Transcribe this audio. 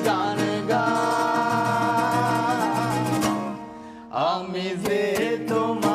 গান গা আমি যে তোমার